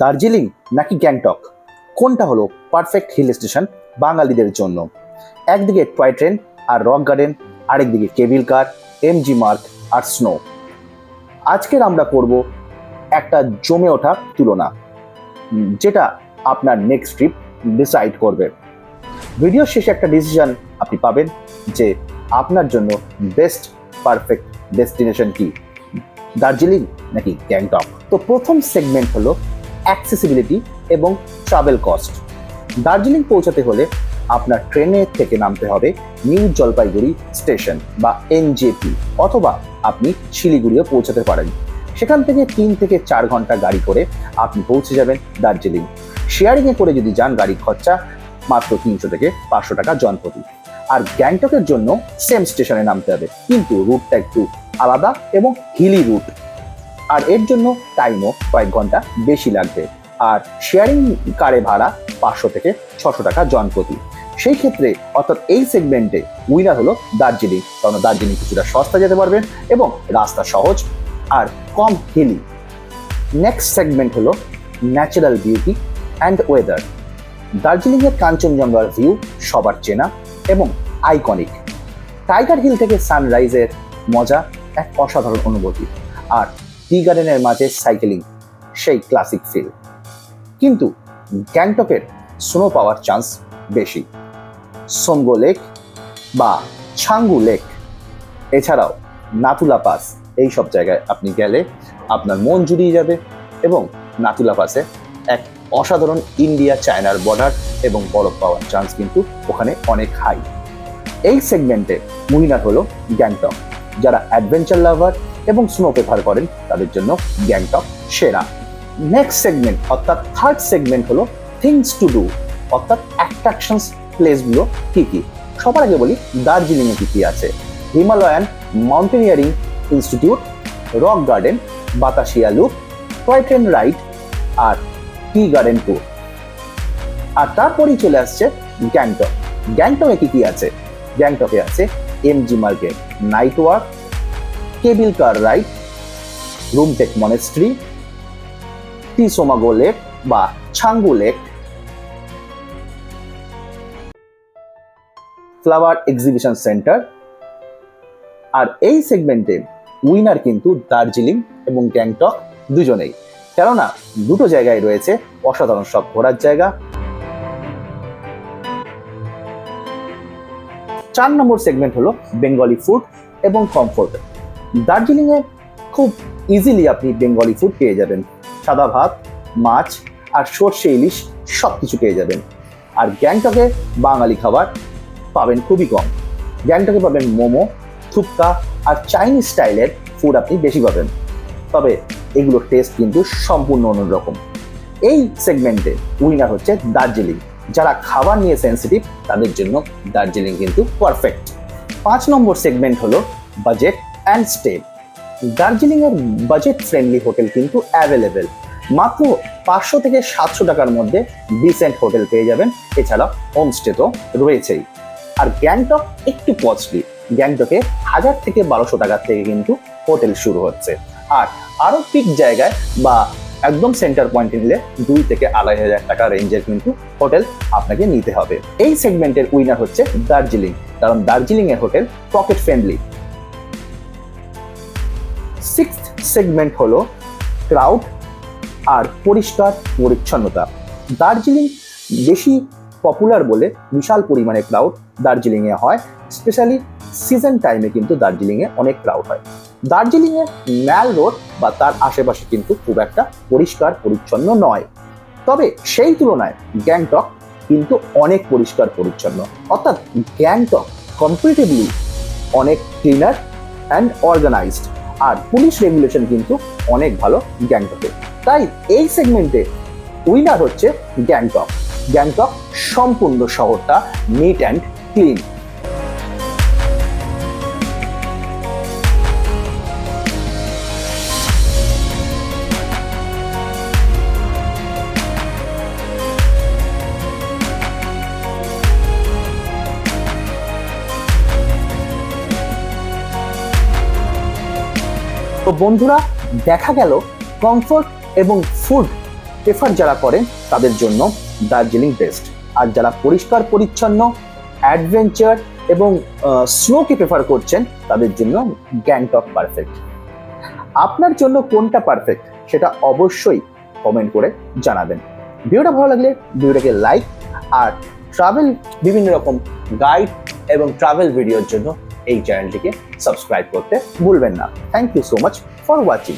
দার্জিলিং নাকি গ্যাংটক? কোনটা হলো পারফেক্ট হিল স্টেশন বাঙালিদের জন্য? একদিকে টয় ট্রেন আর রক গার্ডেন আরেকদিকে কেবিল কার এমজি মার্ক আর স্নো আজকের আমরা করব একটা জমে ওঠা তুলনা যেটা আপনার নেক্সট ট্রিপ ডিসাইড করবে। ভিডিও শেষে একটা ডিসিশন আপনি পাবেন যে আপনার জন্য বেস্ট পারফেক্ট ডেস্টিনেশন কি? দার্জিলিং নাকি গ্যাংটক? তো প্রথম সেগমেন্ট হলো অ্যাক্সেসিবিলিটি এবং ট্রাভেল কস্ট দার্জিলিং পৌঁছাতে হলে আপনার ট্রেনে থেকে নামতে হবে নিউ জলপাইগুড়ি স্টেশন বা এনজেপি অথবা আপনি শিলিগুড়িও পৌঁছাতে পারেন। সেখান থেকে তিন থেকে চার ঘণ্টা গাড়ি করে আপনি পৌঁছে যাবেন দার্জিলিং। শেয়ারিংয়ে করে যদি যান গাড়ির খরচা মাত্র তিনশো থেকে পাঁচশো টাকা জনপ্রতি। আর গ্যাংটকের জন্য সেম স্টেশনে নামতে হবে। কিন্তু রুটটা একটু আলাদা এবং হিলি রুট আর এর জন্য টাইমও কয়েক ঘণ্টা বেশি লাগবে। আর শেয়ারিং কারে ভাড়া পাঁচশো থেকে ছশো টাকা জনপ্রতি। সেই ক্ষেত্রে অর্থাৎ এই সেগমেন্টে উইনার হলো দার্জিলিং। কারণ দার্জিলিং কিছুটা সস্তা যেতে পারবেন এবং রাস্তা সহজ আর কম হিলি নেক্সট সেগমেন্ট হলো ন্যাচারাল বিউটি অ্যান্ড ওয়েদার দার্জিলিংয়ের কাঞ্চনজঙ্ঘার ভিউ সবার চেনা এবং আইকনিক টাইগার হিল থেকে সানরাইজের মজা এক অসাধারণ অনুভূতি। আর টি গার্ডেনের মাঝে সাইকেলিং, সেই ক্লাসিক ফিল। কিন্তু গ্যাংটকের স্নো পাওয়ার চান্স বেশি। সোমগো লেক বা ছাঙ্গু লেক। এছাড়াও নাতুলা পাস এই সব জায়গায় আপনি গেলে আপনার মন জুড়িয়ে যাবে এবং নাতুলা পাসে এক অসাধারণ ইন্ডিয়া চায়নার বর্ডার এবং বরফ পাওয়ার চান্স কিন্তু ওখানে অনেক হাই। এই সেগমেন্টে উইনার হলো গ্যাংটক, যারা অ্যাডভেঞ্চার লাভার এবং স্নো প্রেফার করেন তাদের জন্য গ্যাংটক সেরা। নেক্সট সেগমেন্ট অর্থাৎ থার্ড সেগমেন্ট হলো থিংস টু ডু অর্থাৎ অ্যাট্রাকশনস প্লেসগুলো কি কি? সবার আগে বলি, দার্জিলিংয়ে কি কি আছে? Himalayan mountaineering institute rock garden Batasia loop toy train ride আর টি গার্ডেন ট্যুর আর তারপরেই চলে আসছে গ্যাংটক। গ্যাংটকে কি কি আছে? গ্যাংটকে আছে MG market night walk cable car ride Rumtek monastery Tsomgo lake বা Changu lake. Flower exhibition centre. আর এই সেগমেন্টে উইনার কিন্তু দার্জিলিং এবং গ্যাংটক দুজনেই। কেননা দুটো জায়গায় রয়েছে অসাধারণ সব ঘোরার জায়গা। চার নম্বর সেগমেন্ট হলো বেঙ্গলি ফুড এবং কমফোর্ট। দার্জিলিংয়ে খুব ইজিলি আপনি বেঙ্গলি ফুড পেয়ে যাবেন। সাদা ভাত, মাছ আর সর্ষে, ইলিশ সব কিছু পেয়ে যাবেন। আর গ্যাংটকে বাঙালি খাবার পাবেন খুবই কম। গ্যাংটকে পাবেন মোমো থুপকা আর চাইনিজ স্টাইলের ফুড আপনি বেশি পাবেন। তবে এগুলোর টেস্ট কিন্তু সম্পূর্ণ অন্যরকম। এই সেগমেন্টে উইনার হচ্ছে দার্জিলিং। যারা খাবার নিয়ে সেন্সিটিভ তাদের জন্য দার্জিলিং কিন্তু পারফেক্ট পাঁচ নম্বর সেগমেন্ট হলো বাজেট অ্যান্ড স্টে দার্জিলিংয়ের বাজেট ফ্রেন্ডলি হোটেল কিন্তু অ্যাভেলেবেল মাত্র পাঁচশো থেকে সাতশো টাকার মধ্যে ডিসেন্ট হোটেল পেয়ে যাবেন। এছাড়া হোমস্টে তো রয়েছেই। আর গ্যাংটক একটু কস্টলি গ্যাংটকে হাজার থেকে বারোশো টাকার থেকে কিন্তু হোটেল শুরু হচ্ছে। আর আরও পিক জায়গায় বা একদম সেন্টার পয়েন্টে নিলে দুই থেকে আড়াই হাজার টাকা রেঞ্জের কিন্তু হোটেল আপনাকে নিতে হবে। এই সেগমেন্টের উইনার হচ্ছে দার্জিলিং। কারণ দার্জিলিং এর হোটেল পকেট ফ্রেন্ডলি সেগমেন্ট হলো ক্রাউড আর পরিষ্কার পরিচ্ছন্নতা। দার্জিলিং বেশি পপুলার বলে বিশাল পরিমাণে ক্রাউড দার্জিলিংয়ে হয় স্পেশালি সিজন টাইমে কিন্তু দার্জিলিংয়ে অনেক ক্রাউড হয়। দার্জিলিংয়ের ম্যাল রোড বা তার আশেপাশে কিন্তু খুব একটা পরিষ্কার পরিচ্ছন্ন নয়। তবে সেই তুলনায় গ্যাংটক কিন্তু অনেক পরিষ্কার পরিচ্ছন্ন। অর্থাৎ গ্যাংটক কম্পারেটিভলি অনেক ক্লিনার অ্যান্ড অর্গানাইজড আর পুলিশ রেগুলেশন কিন্তু অনেক ভালো গ্যাংটকে। তাই এই সেগমেন্টে উইনার হচ্ছে গ্যাংটক। গ্যাংটক সম্পূর্ণ শহরটা নিট অ্যান্ড ক্লিন তো বন্ধুরা, দেখা গেল কমফোর্ট এবং ফুড প্রেফার যারা করেন তাদের জন্য দার্জিলিং বেস্ট আর যারা পরিষ্কার, পরিচ্ছন্ন অ্যাডভেঞ্চার এবং স্নোকে প্রেফার করছেন তাদের জন্য গ্যাংটক পারফেক্ট আপনার জন্য কোনটা পারফেক্ট সেটা অবশ্যই কমেন্ট করে জানাবেন। ভিডিওটা ভালো লাগলে ভিডিওটাকে লাইক আর ট্রাভেল বিভিন্ন রকম গাইড এবং ট্রাভেল ভিডিওর জন্য এই চ্যানেলটিকে সাবস্ক্রাইব করতে ভুলবেন না thank you so much for watching